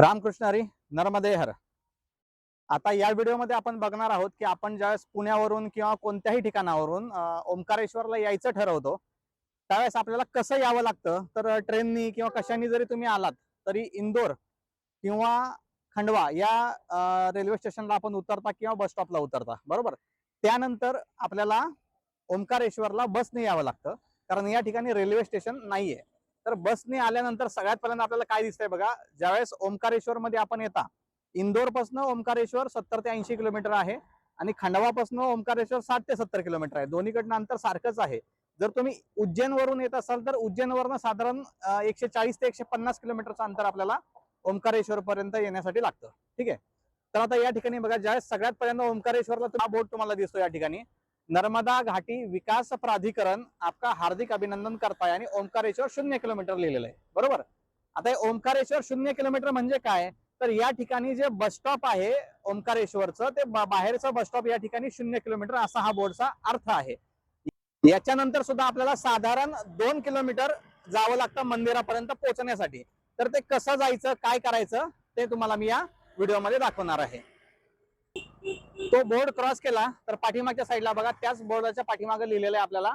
रामकृष्ण हरी नर्मदे हर. आता या व्हिडिओमध्ये आपण बघणार आहोत की आपण ज्यावेळेस पुण्यावरून किंवा कोणत्याही ठिकाणावरून ओंकारेश्वरला यायचं ठरवतो त्यावेळेस आपल्याला कसं यावं लागतं? तर ट्रेननी किंवा कशाने जरी तुम्ही आलात तरी इंदोर किंवा खंडवा या रेल्वे स्टेशनला आपण उतरता किंवा बस स्टॉपला उतरता बरोबर? त्यानंतर आपल्याला ओंकारेश्वरला बसने यावं लागतं कारण या ठिकाणी रेल्वे स्टेशन नाहीये. तर बसने आल्यानंतर सगळ्यात पहिल्यांदा आपल्याला काय दिसतंय बघा ज्यावेळेस ओंकारेश्वर मध्ये आपण येता इंदोरपासनं ओंकारेश्वर सत्तर ते ऐंशी किलोमीटर आहे आणि खंडवापासून ओंकारेश्वर साठ ते सत्तर किलोमीटर आहे. दोन्हीकडनं अंतर सारखंच आहे. जर तुम्ही उज्जैन वरून येत असाल तर उज्जैनवरनं साधारण एकशे चाळीस ते एकशे पन्नास किलोमीटरचं अंतर आपल्याला ओंकारेश्वर पर्यंत येण्यासाठी लागतं. ठीक आहे? तर आता या ठिकाणी बघा ज्यावेळेस सगळ्यात पहिल्यांदा ओंकारेश्वरला हा बोट तुम्हाला दिसतो या ठिकाणी. नर्मदा घाटी विकास प्राधिकरण आपका हार्दिक अभिनंदन करताय आणि ओंकारेश्वर शून्य किलोमीटर लिहिलेलं आहे. बरोबर? आता ओंकारेश्वर शून्य किलोमीटर म्हणजे काय? तर या ठिकाणी जे बस स्टॉप आहे ओंकारेश्वरचं ते बाहेरचं बस स्टॉप या ठिकाणी शून्य किलोमीटर असा हा बोर्डचा अर्थ आहे. याच्यानंतर सुद्धा आपल्याला साधारण दोन किलोमीटर जावं लागतं मंदिरापर्यंत पोहोचण्यासाठी. तर ते कसं जायचं काय करायचं ते तुम्हाला मी या व्हिडिओमध्ये दाखवणार आहे. तो बोर्ड क्रॉस केला तर पाठीमागच्या साईडला बघा त्याच बोर्डाच्या पाठीमागे लिहिलेलं आहे आपल्याला.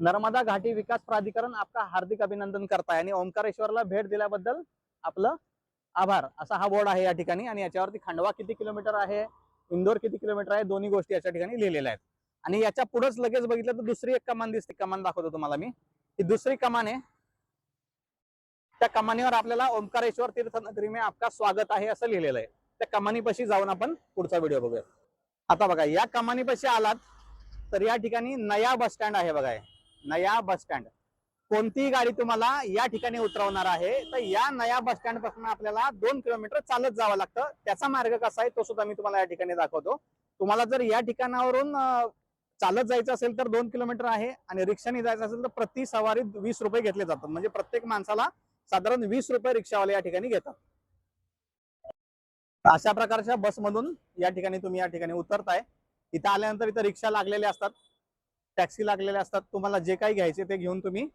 नर्मदा घाटी विकास प्राधिकरण आपका हार्दिक अभिनंदन करताय. आणि ओंकारेश्वरला भेट दिल्याबद्दल आपलं आभार. असा हा बोर्ड आहे या ठिकाणी. आणि याच्यावरती खंडवा किती किलोमीटर आहे इंदोर किती किलोमीटर आहे दोन्ही गोष्टी याच्या ठिकाणी लिहिलेल्या आहेत. आणि याच्या पुढेच लगेच बघितलं तर दुसरी एक कमान दिसते. कमान दाखवतो तुम्हाला मी. ही दुसरी कमान आहे. त्या कमानीवर आपल्याला ओंकारेश्वर तीर्थनगरी में आपका स्वागत आहे असं लिहिलेलं आहे. त्या कमानीपाशी जाऊन आपण पुढचा व्हिडिओ बघूया आता बघा या कमानीपाशी आलात तर या ठिकाणी नया बस स्टँड आहे बघा नया बस स्टँड. कोणतीही गाडी तुम्हाला या ठिकाणी उतरवणार आहे तर या नया बस स्टँडपासून आपल्याला दोन किलोमीटर चालत जावं लागतं. त्याचा मार्ग कसा आहे तो सुद्धा मी तुम्हाला या ठिकाणी दाखवतो. तुम्हाला जर या ठिकाणावरून चालत जायचं असेल तर दोन किलोमीटर आहे आणि रिक्षाने जायचं असेल तर प्रति सवारी वीस रुपये घेतले जातात. म्हणजे प्रत्येक माणसाला साधारण वीस रुपये रिक्षावाले या ठिकाणी घेतात. अशा प्रकारच्या बसमधून या ठिकाणी तुम्ही या ठिकाणी उतरताय. इथं आल्यानंतर इथं रिक्षा लागलेल्या असतात. टॅक्सी लागलेल्या असतात. तुम्हाला जे काही घ्यायचे ते घेऊन तुम्ही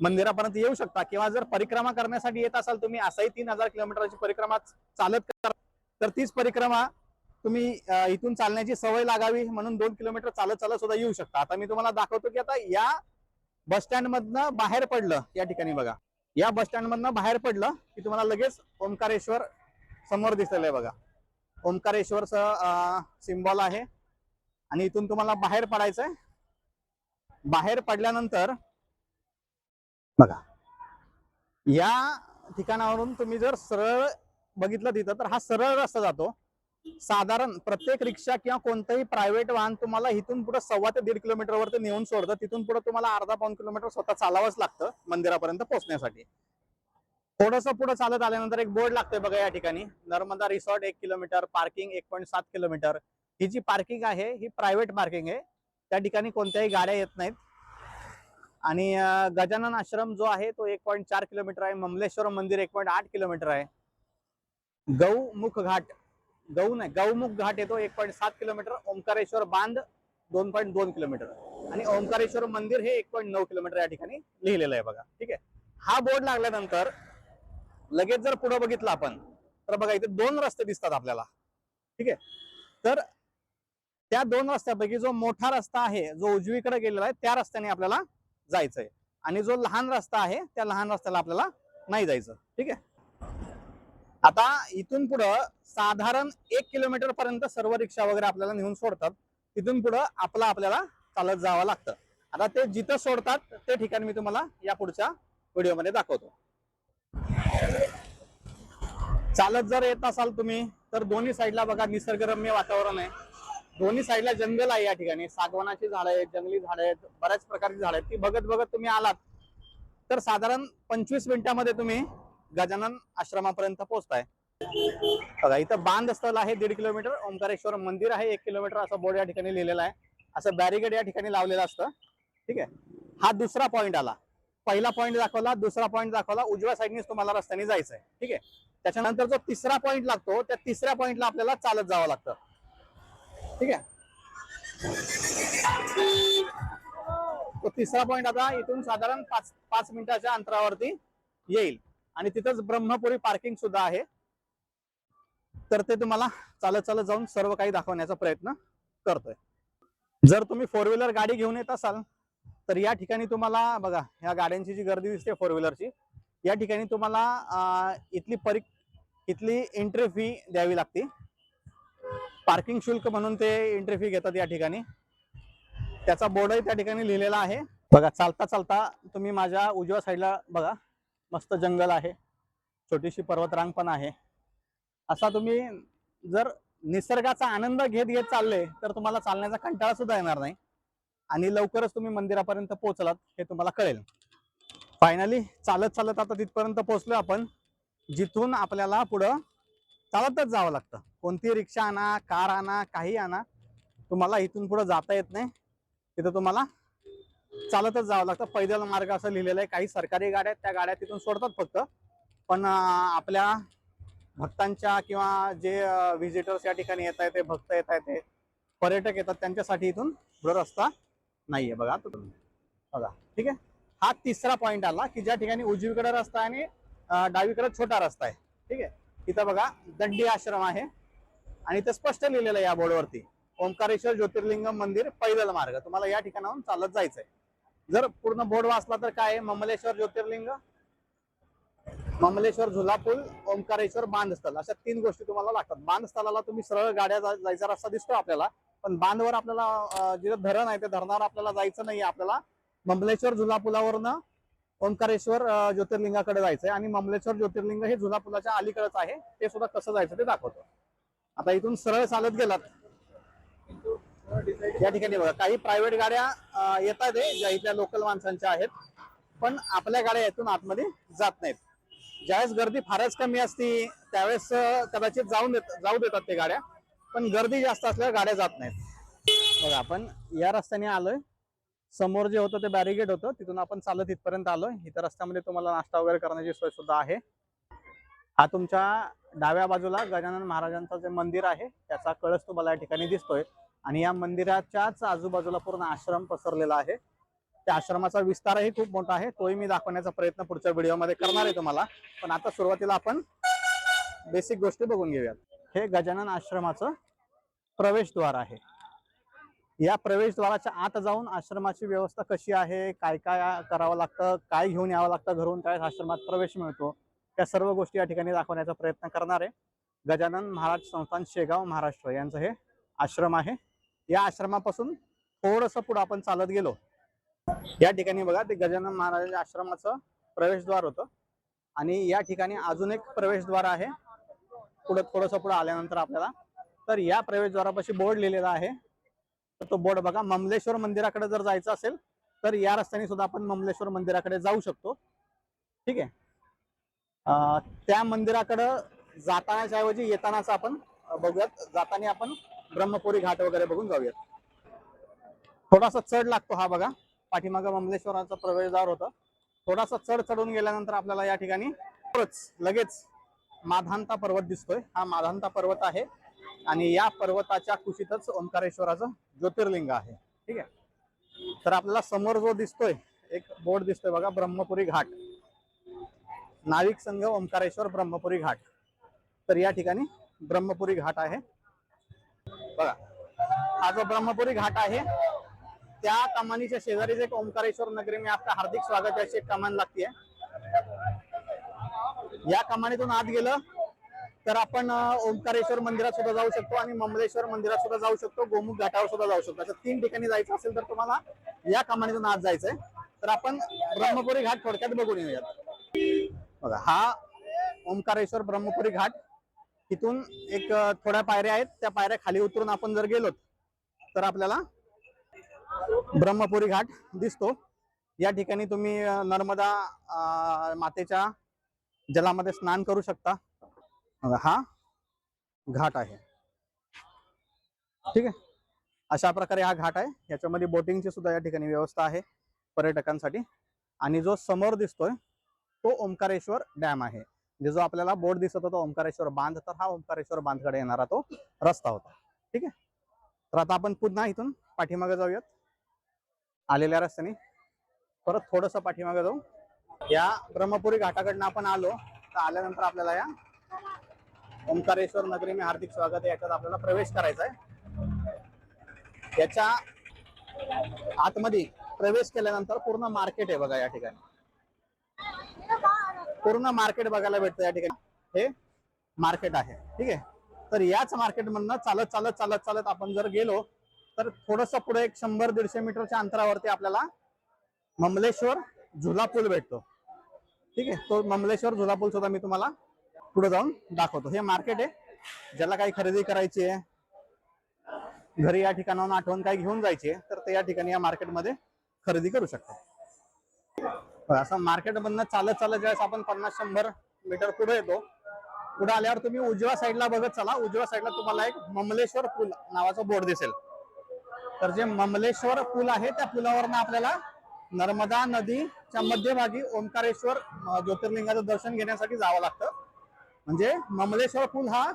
मंदिरापर्यंत येऊ शकता किंवा जर परिक्रमा करण्यासाठी येत असाल तुम्ही असाही तीन हजार किलोमीटरची परिक्रमा चालत करा. तर तीच परिक्रमा तुम्ही इथून चालण्याची सवय लागावी म्हणून दोन किलोमीटर चालत चालत सुद्धा येऊ शकता. आता मी तुम्हाला दाखवतो की आता या बस स्टँड मधनं बाहेर पडलं या ठिकाणी बघा. या बस स्टँड मधनं बाहेर पडलं की तुम्हाला लगेच ओंकारेश्वर समोर दिसलेलं आहे बघा. ओंकारेश्वरचं सिम्बॉल आहे. आणि इथून तुम्हाला बाहेर पडायचंय. बाहेर पडल्यानंतर बघा. या ठिकाणावरून तुम्ही जर सरळ बघितलं तिथं तर हा सरळ रस्ता जातो. साधारण प्रत्येक रिक्षा किंवा कोणतंही प्रायव्हेट वाहन तुम्हाला इथून पुढे सव्वा ते दीड किलोमीटरवरती नेऊन सोडतं. तिथून पुढे तुम्हाला अर्धा पाऊन किलोमीटर स्वतः चालावंच लागतं मंदिरापर्यंत पोहोचण्यासाठी. थोडस पुढे चालत आल्यानंतर एक बोर्ड लागतोय बघा या ठिकाणी. नर्मदा रिसॉर्ट एक किलोमीटर पार्किंग एक पॉईंट सात किलोमीटर. ही जी पार्किंग आहे ही प्रायव्हेट पार्किंग आहे. त्या ठिकाणी कोणत्याही गाड्या येत नाहीत. आणि गजानन आश्रम जो आहे तो एक पॉईंट चार किलोमीटर आहे. ममलेश्वर मंदिर एक पॉईंट आठ किलोमीटर आहे. गौमुख घाट गौ नाही गौमुख घाट येतो एक पॉईंट सात किलोमीटर. ओंकारेश्वर बांध दोन पॉईंट दोन किलोमीटर. आणि ओंकारेश्वर मंदिर हे एक पॉईंट नऊ किलोमीटर या ठिकाणी लिहिलेलं आहे बघा. ठीक आहे? हा बोर्ड लागल्यानंतर लगेच जर पुढे बघितलं आपण तर बघा इथे दोन रस्ते दिसतात आपल्याला. ठीक आहे? तर त्या दोन रस्त्यापैकी जो मोठा रस्ता आहे जो उजवीकडे गेलेला आहे त्या रस्त्याने आपल्याला जायचंय. आणि जो लहान रस्ता आहे त्या लहान रस्त्याला आपल्याला नाही जायचं. ठीक आहे? आता इथून पुढं साधारण एक किलोमीटर पर्यंत सर्व रिक्षा वगैरे आपल्याला नेऊन सोडतात. तिथून पुढं आपला आपल्याला चालत जावं लागतं. आता ते जिथं सोडतात ते ठिकाण मी तुम्हाला या पुढच्या व्हिडिओमध्ये दाखवतो. चालत जर येत असाल तुम्ही तर दोन्ही साईडला बघा निसर्गरम्य वातावरण आहे. दोन्ही साईडला जंगल आहे या ठिकाणी. सागवानाची झाडं आहेत जंगली झाडं आहेत बऱ्याच प्रकारची झाडं आहेत. ती बघत बघत तुम्ही आलात तर साधारण पंचवीस मिनिटामध्ये तुम्ही गजानन आश्रमापर्यंत पोहोचताय. बघा इथं बांध स्थळ आहे दीड किलोमीटर. ओंकारेश्वर मंदिर आहे एक किलोमीटर. असं बोर्ड या ठिकाणी लिहिलेला आहे. असं बॅरिगेड या ठिकाणी लावलेलं असतं. ठीक आहे. हा दुसरा पॉईंट आला. पहिला पॉईंट दाखवला दुसरा पॉईंट दाखवला उजव्या साईडनेच तुम्हाला रस्त्याने जायचंय. ठीक आहे? त्याच्यानंतर जो तिसरा पॉईंट लागतो त्या तिसऱ्या पॉईंटला आपल्याला चालत जावं लागतं. ठीक आहे? तो तिसरा पॉईंट आता इथून साधारण पाच पाच मिनिटाच्या अंतरावरती येईल. आणि तिथंच ब्रह्मपुरी पार्किंग सुद्धा आहे. तर ते तुम्हाला चालत चालत जाऊन सर्व काही दाखवण्याचा प्रयत्न करतोय. जर तुम्ही फोर व्हीलर गाडी घेऊन येत असाल तर या ठिकाणी तुम्हाला बघा या गाड्यांची जी गर्दी दिसते फोर व्हीलरची या ठिकाणी तुम्हाला इथली परी इथली एंट्री फी द्यावी लागते. पार्किंग शुल्क म्हणून ते एंट्री फी घेतात या ठिकाणी. त्याचा बोर्डही त्या ठिकाणी लिहिलेला आहे. बघा चालता चालता तुम्ही माझ्या उजव्या साईडला बघा मस्त जंगल आहे. छोटीशी पर्वतरांग पण आहे. असा तुम्ही जर निसर्गाचा आनंद घेत घेत चालले तर तुम्हाला चालण्याचा कंटाळा सुद्धा येणार नाही. आणि लवकरच तुम्ही मंदिरापर्यंत पोहोचलात हे तुम्हाला कळेल. फायनली चालत चालत आता तिथपर्यंत पोहोचलो आपण. जिथून आपल्याला पुढं चालतच जावं लागतं. कोणती रिक्षा आणा कार आणा काही आणा तुम्हाला इथून पुढं जाता येत नाही. तिथं तुम्हाला चालतच जावं लागतं. पैदल मार्ग असं लिहिलेलं आहे. काही सरकारी गाड्या आहेत त्या गाड्या तिथून सोडतात फक्त. पण आपल्या भक्तांच्या किंवा जे व्हिजिटर्स या ठिकाणी येत आहेत ते भक्त येत आहेत ते पर्यटक येतात त्यांच्यासाठी इथून पुढे रस्ता नाहीये बघा. बघा ठीक आहे? हा तिसरा पॉइंट आला की ज्या ठिकाणी उजवीकडे रस्ता आहे आणि डावीकडे छोटा रस्ता आहे. ठीक आहे? इथं बघा दंडी आश्रम आहे. आणि इथं स्पष्ट लिहिलेलं आहे या बोर्डवरती ओंकारेश्वर ज्योतिर्लिंग मंदिर पैदल मार्ग. तुम्हाला या ठिकाणाहून चालत जायचंय. जर पूर्ण बोर्ड वाचला तर काय आहे? ममलेश्वर ज्योतिर्लिंग ममलेश्वर झुलापूल ओंकारेश्वर बांधस्थल अशा तीन गोष्टी तुम्हाला लागतात. बांधस्थळाला तुम्ही सरळ गाड्या जायचा रस्ता दिसतो आपल्याला. पण बांधवर आपल्याला जिथं धरण आहे त्या धरणावर आपल्याला जायचं नाही आपल्याला. ममलेश्वर झुलापुलावरनं ओंकारेश्वर ज्योतिर्लिंगाकडे जायचंय आणि ममलेश्वर ज्योतिर्लिंग हे झुलापुलाच्या अलीकडेच आहे. ते सुद्धा कसं जायचं ते दाखवतो. आता इथून सरळ चालत गेलात. या ठिकाणी बघा काही प्रायव्हेट गाड्या येतात येत आहेत ज्या इथल्या लोकल माणसांच्या आहेत. पण आपल्या गाड्या इथून आतमध्ये जात नाहीत. ज्यावेळेस गर्दी फारच कमी असती त्यावेळेस कदाचित जाऊन देत जाऊ देतात ते गाड्या. पण गर्दी जास्त असल्यावर गाड्या जात नाहीत. बघा आपण या रस्त्याने आलोय. समोर जे होतं ते बॅरिगेट होतं. तिथून आपण चालत इथपर्यंत आलोय. इथं रस्त्यामध्ये तुम्हाला नाश्ता वगैरे करण्याची सोय सुद्धा आहे. हा तुमच्या डाव्या बाजूला गजानन महाराजांचं जे मंदिर आहे त्याचा कळस तुम्हाला या ठिकाणी दिसतोय. आणि या मंदिराच्याच आजूबाजूला पूर्ण आश्रम पसरलेला आहे. त्या आश्रमाचा विस्तारही खूप मोठा आहे. तोही मी दाखवण्याचा प्रयत्न पुढच्या व्हिडिओमध्ये करणार आहे तुम्हाला. पण आता सुरुवातीला आपण बेसिक गोष्टी बघून घेऊयात. हे गजानन आश्रमाचं प्रवेशद्वार आहे. या प्रवेशद्वाराच्या आत जाऊन आश्रमाची व्यवस्था कशी आहे? काय काय करावं लागतं? काय घेऊन यावं लागतं घरून? काय आश्रमात प्रवेश मिळतो? त्या सर्व गोष्टी या ठिकाणी दाखवण्याचा प्रयत्न करणार आहे. गजानन महाराज संस्थान शेगाव महाराष्ट्र यांचं हे आश्रम आहे. या आश्रमापासून थोडस पुढं आपण चालत गेलो. या ठिकाणी बघा ते गजानन महाराजांच्या आश्रमाचं प्रवेशद्वार होतं. आणि या ठिकाणी अजून एक प्रवेशद्वार आहे. पुढे थोडंसं पुढे आल्यानंतर आपल्याला. तर या प्रवेशद्वारापाशी बोर्ड लिहिलेला आहे. तर तो बोर्ड बघा ममलेश्वर मंदिराकडे जर जायचं असेल तर या रस्त्याने सुद्धा आपण ममलेश्वर मंदिराकडे जाऊ शकतो. ठीक आहे? त्या मंदिराकडं जातानाच्या ऐवजी येतानाच आपण बघूयात. जाताना आपण ब्रह्मपुरी घाट वगैरे बघून जाऊयात. थोडासा चढ लागतो हा बघा. पाठीमागं ममलेश्वराचा प्रवेशद्वार होतं. थोडासा चढ चढून गेल्यानंतर आपल्याला या ठिकाणी लगेच माधांता पर्वत दिसतोय. हा माधांता पर्वत आहे आणि या पर्वताच्या कुशीतच ओंकारेश्वराचं ज्योतिर्लिंग आहे. ठीक आहे? तर आपल्याला समोर जो दिसतोय एक बोर्ड दिसतोय बघा ब्रह्मपुरी घाट. नाविक संघ ओंकारेश्वर ब्रह्मपुरी घाट. तर या ठिकाणी ब्रह्मपुरी घाट आहे. बघा हा जो ब्रह्मपुरी घाट आहे त्या कमानीच्या शेजारीच एक ओंकारेश्वर नगरी. मी आपका हार्दिक स्वागत आहे अशी एक कमान लागते या कमानीतून आत गेलं तर आपण ओंकारेश्वर मंदिरात सुद्धा जाऊ शकतो आणि ममलेश्वर मंदिरात सुद्धा जाऊ शकतो गोमुख घाटावर सुद्धा जाऊ शकतो. असं तीन ठिकाणी जायचं असेल तर तुम्हाला या कमानीतून आत जायचंय. तर आपण ब्रह्मपुरी घाट थोडक्यात बघून येऊयात. बघा हा ओंकारेश्वर ब्रह्मपुरी घाट तिथून एक थोड्या पायऱ्या आहेत. त्या पायऱ्या खाली उतरून आपण जर गेलो तर आपल्याला ब्रह्मपुरी घाट दिसतो. या ठिकाणी तुम्ही नर्मदा मातेच्या जलामध्ये स्नान करू शकता. हा घाट आहे. ठीक आहे? अशा प्रकारे हा घाट आहे. याच्यामध्ये बोटिंगची सुद्धा या ठिकाणी व्यवस्था आहे पर्यटकांसाठी. आणि जो समोर दिसतोय तो ओंकारेश्वर डॅम आहे. म्हणजे जो आपल्याला बोट दिसत होता ओंकारेश्वर बांध तर हा ओंकारेश्वर बांधकडे येणारा तो रस्ता होता. ठीक आहे? तर आता आपण पुन्हा इथून पाठीमागे जाऊयात. आलेल्या रस्त्याने. परत थोडस पाठीमागे जाऊ. या ब्रह्मपुरी घाटाकडनं आपण आलो तर आल्यानंतर आपल्याला या ओंकारेश्वर नगरी मी हार्दिक स्वागत आहे. याच्यात आपल्याला प्रवेश करायचा आहे. याच्या आतमध्ये प्रवेश केल्यानंतर पूर्ण मार्केट आहे बघा या ठिकाणी. पूर्ण मार्केट बघायला भेटतं या ठिकाणी. हे मार्केट आहे. ठीक आहे? तर याच मार्केटमधनं चालत चालत चालत चालत आपण जर गेलो तर थोडस पुढे एक शंभर दीडशे मीटरच्या अंतरावरती आपल्याला ममलेश्वर झुला पूल भेटतो. ठीक आहे. तो ममलेश्वर झुला पूल सुद्धा मी तुम्हाला पुढे जाऊन दाखवतो. हे मार्केट आहे. ज्याला काही खरेदी करायची आहे घरी या ठिकाणाहून आठवण काही घेऊन जायची आहे तर ते या ठिकाणी या मार्केटमध्ये खरेदी करू शकतो असं मार्केट मधनं चालत चालत ज्यावेळेस आपण पन्नास शंभर मीटर पुढे येतो पुढे आल्यावर तुम्ही उजव्या साईडला बघत चला. उजव्या साईडला तुम्हाला एक ममलेश्वर पूल नावाचा बोर्ड दिसेल. तर जे ममलेश्वर पूल आहे त्या पुलावरनं आपल्याला नर्मदा नदी नदीच्या मध्यभागी ओंकारेश्वर ज्योतिर्लिंगाचं दर्शन घेण्यासाठी जावं लागतं. म्हणजे ममलेश्वर पूल हा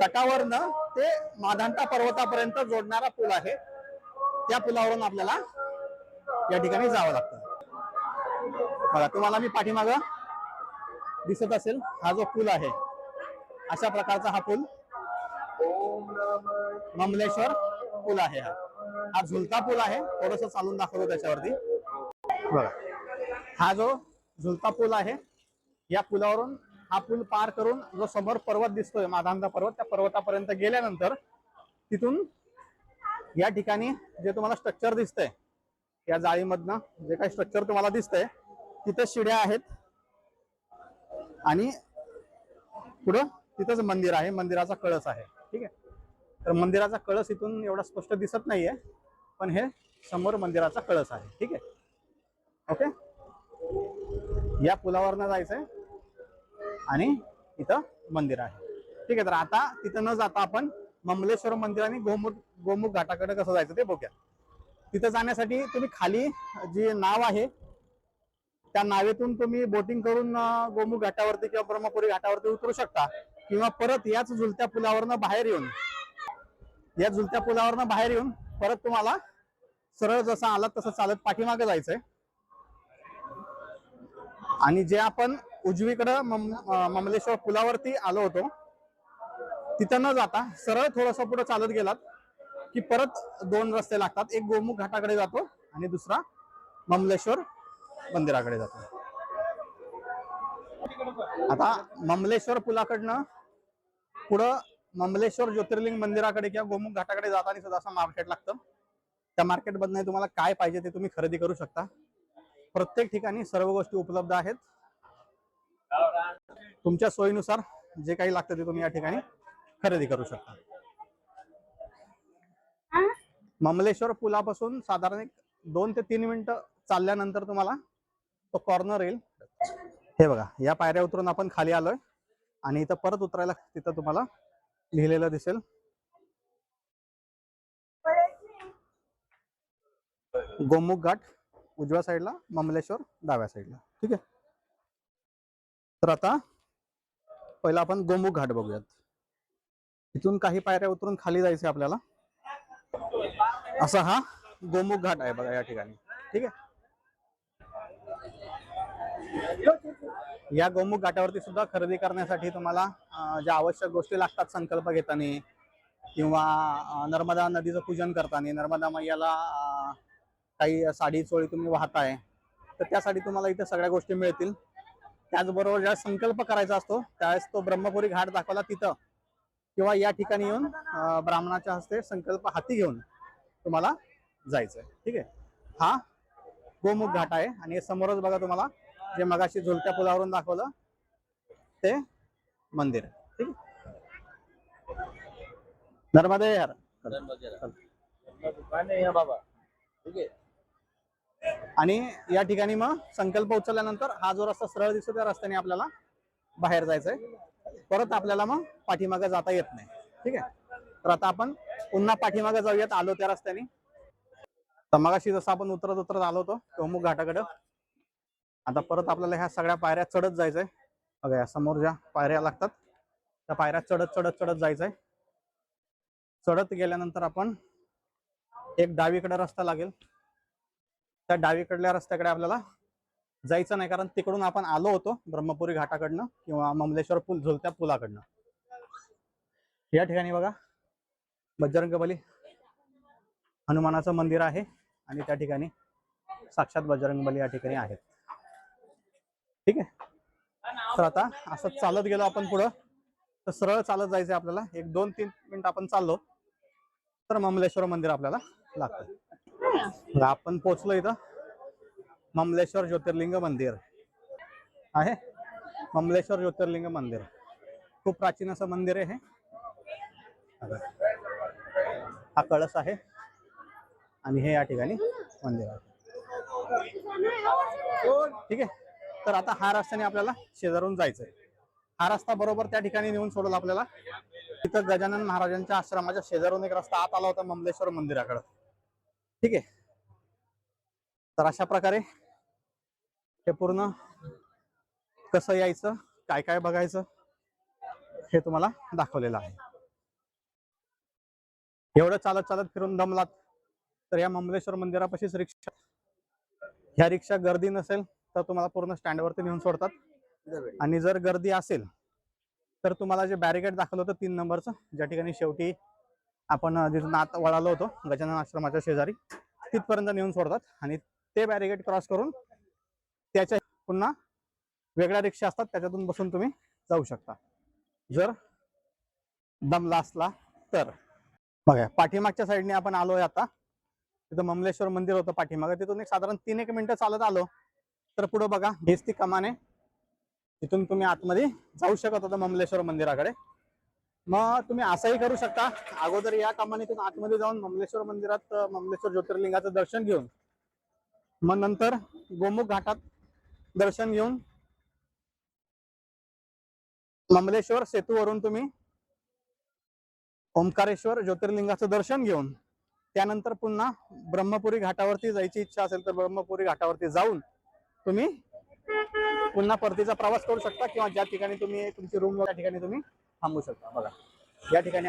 तटावरनं ते माधांटा पर्वतापर्यंत जोडणारा पूल आहे. त्या पुलावरून आपल्याला या ठिकाणी जावं लागतं. बघा तुम्हाला मी पाठीमाग दिसत असेल हा जो पूल आहे अशा प्रकारचा हा पूल. ममलेश्वर. पूल आहे हा. हा झुलता पूल आहे. थोडस चालून दाखवतो त्याच्यावरती. बघा. हा जो झुलता पूल आहे या पुलावरून हा पूल पार करून जो समोर पर्वत दिसतोय माधांता पर्वत त्या पर्वतापर्यंत गेल्यानंतर तिथून या ठिकाणी जे तुम्हाला स्ट्रक्चर दिसतंय या जाळीमधनं जे काही स्ट्रक्चर तुम्हाला दिसतंय तिथे शिड्या आहेत. आणि पुढं तिथंच मंदिर आहे. मंदिराचा कळस आहे. ठीक आहे? तर मंदिराचा कळस इथून एवढा स्पष्ट दिसत नाहीये पण हे समोर मंदिराचा कळस आहे ठीक आहे? ओके? या पुलावरनं जायचंय आणि इथं मंदिर आहे. ठीक आहे तर आता तिथं न जाता आपण ममलेश्वर मंदिर आणि गोमुख गोमुख घाटाकडे कसं जायचं ते बघूया. तिथं जाण्यासाठी तुम्ही खाली जी नाव आहे त्या नावेतून तुम्ही बोटिंग करून गोमुख घाटावरती किंवा ब्रह्मपुरी घाटावरती उतरू शकता किंवा परत याच झुलत्या पुलावरनं बाहेर येऊन या झुलत्या पुलावरनं बाहेर येऊन परत तुम्हाला सरळ जसं आलात तसं चालत पाठीमागे जायचंय. आणि जे आपण उजवीकडं ममलेश्वर पुलावरती आलो होतो तिथं न जाता सरळ थोडस पुढे चालत गेलात की परत दोन रस्ते लागतात. एक गोमुख घाटाकडे जातो आणि दुसरा ममलेश्वर मंदिराकडे जातो. आता ममलेश्वर पुलाकडनं पुढं ममलेश्वर ज्योतिर्लिंग मंदिराकडे किंवा गोमुख घाटाकडे जाताना सुद्धा असं मार्केट लागतं. त्या मार्केट मधनं तुम्हाला काय पाहिजे ते तुम्ही खरेदी करू शकता. प्रत्येक ठिकाणी सर्व गोष्टी उपलब्ध आहेत. तुमच्या सोयीनुसार जे काही लागतं ते तुम्ही या ठिकाणी खरेदी करू शकता. ममलेश्वर पुलापासून साधारण एक दोन ते तीन मिनिटं चालल्यानंतर तुम्हाला तो कॉर्नर येईल. हे बघा या पायऱ्या उतरून आपण खाली आलोय. आणि इथं परत उतरायला तिथं तुम्हाला लिहिलेलं दिसेल. गोमुख घाट उजव्या साईडला ममलेश्वर डाव्या साईडला. ठीक आहे? तर आता पहिला आपण गोमुख घाट बघूयात. इथून काही पायऱ्या उतरून खाली जायचे आपल्याला. असा हा गोमुख घाट आहे बघा या ठिकाणी. ठीक आहे? या गोमुख घाटावरती सुद्धा खरेदी करण्यासाठी तुम्हाला ज्या आवश्यक गोष्टी लागतात संकल्प घेताना किंवा नर्मदा नदीचं पूजन करताना नर्मदा मैयाला काही साडी चोळी तुम्ही वाहताय तर त्यासाठी तुम्हाला इथे सगळ्या गोष्टी मिळतील. त्याचबरोबर ज्या संकल्प करायचा असतो त्यावेळेस तो ब्रह्मपुरी घाट दाखवला तिथं. किंवा या ठिकाणी येऊन ब्राह्मणाच्या हस्ते संकल्प हाती घेऊन तुम्हाला जायचंय. ठीक आहे? हा गोमुख घाट आहे आणि समोरच बघा तुम्हाला जे मगाशी झुलत्या पुलावरून दाखवलं ते मंदिर. ठीक नर्मदे यार दुकान यहाँ बाबा. ठीक आणि या ठिकाणी मग संकल्प उचलल्यानंतर हा जो रस्ता सरळ दिसतो त्या रस्त्याने आपल्याला बाहेर जायचंय. परत आपल्याला मग पाठीमागे जाता येत नाही. ठीक आहे? तर आता आपण पुन्हा पाठीमागे जाऊयात आलो त्या रस्त्याने. तर मगाशी जसं आपण उतरत उतरत आलो होतो गोमुख घाटाकडं. आता परत आपल्याला ह्या सगळ्या पायऱ्या चढत जायचंय. बघा या समोर ज्या पायऱ्या लागतात त्या पायऱ्या चढत चढत चढत जायचंय. चढत गेल्यानंतर आपण एक डावीकडे रस्ता लागेल. त्या डावीकडल्या रस्त्याकडे आपल्याला जायचं नाही कारण तिकडून आपण आलो होतो ब्रह्मपुरी घाटाकडनं किंवा ममलेश्वर पूल झुलत्या पुलाकडनं. या ठिकाणी बघा बजरंगबली हनुमानाचं मंदिर आहे आणि त्या ठिकाणी साक्षात बजरंगबली या ठिकाणी आहेत. ठीक आहे. तर आता असं चालत गेलो आपण पुढं. तर सरळ चालत जायचं आपल्याला. एक दोन तीन मिनिट आपण चाललो. तर ममलेश्वर मंदिर आपल्याला लागतं. आपण पोचलो इथं. ममलेश्वर ज्योतिर्लिंग मंदिर. आहे? ममलेश्वर ज्योतिर्लिंग मंदिर. खूप प्राचीन असं मंदिर आहे हे. हा कळस आहे. आणि हे या ठिकाणी मंदिर आहे. ठीक आहे. तर आता हा रस्त्याने आपल्याला शेजारून जायचंय. हा रस्ता बरोबर त्या ठिकाणी नेऊन सोडला आपल्याला तिथं गजानन महाराजांच्या आश्रमाच्या शेजारून एक रस्ता आत आला होता ममलेश्वर मंदिराकडं. ठीक आहे? तर अशा प्रकारे हे पूर्ण कसं यायचं काय काय बघायचं हे तुम्हाला दाखवलेलं आहे. एवढं चालत चालत फिरून दमलात तर या ममलेश्वर मंदिरापाशीच रिक्षा ह्या रिक्षा गर्दी नसेल तर तुम्हाला पूर्ण स्टँडवरती नेऊन सोडतात. आणि जर गर्दी असेल तर तुम्हाला जे बॅरिकेड दाखवलं होतं तीन नंबरचं ज्या ठिकाणी शेवटी आपण अं, जिथून आत वळालो होतो गजानन आश्रमाच्या शेजारी तिथपर्यंत नेऊन सोडतात. आणि ते बॅरिकेड क्रॉस करून त्याच्या पुन्हा वेगळ्या रिक्षा असतात त्याच्यातून बसून तुम्ही जाऊ शकता. जर दमला असला तर. बघा पाठीमागच्या साईडने आपण आलोय आता. तिथं ममलेश्वर मंदिर होतं पाठीमागं. तिथून एक साधारण तीन एक मिनिटं चालत आलो. तर पुढे बघा हेच ती कमान आहे. तिथून तुम्ही आतमध्ये जाऊ शकत होता ममलेश्वर मंदिराकडे. मग तुम्ही असंही करू शकता अगोदर या कमानीतून आतमध्ये जाऊन ममलेश्वर मंदिरात ममलेश्वर ज्योतिर्लिंगाचं दर्शन घेऊन मग नंतर गोमुख घाटात दर्शन घेऊन ममलेश्वर सेतूवरून तुम्ही ओंकारेश्वर ज्योतिर्लिंगाचं दर्शन घेऊन त्यानंतर पुन्हा ब्रह्मपुरी घाटावरती जायची इच्छा असेल तर ब्रह्मपुरी घाटावरती जाऊन तुम्ही पुन्हा परतीचा प्रवास करू शकता किंवा ज्या ठिकाणी तुम्ही तुमची रूम त्या ठिकाणी तुम्ही थांबू शकता. बघा या ठिकाणी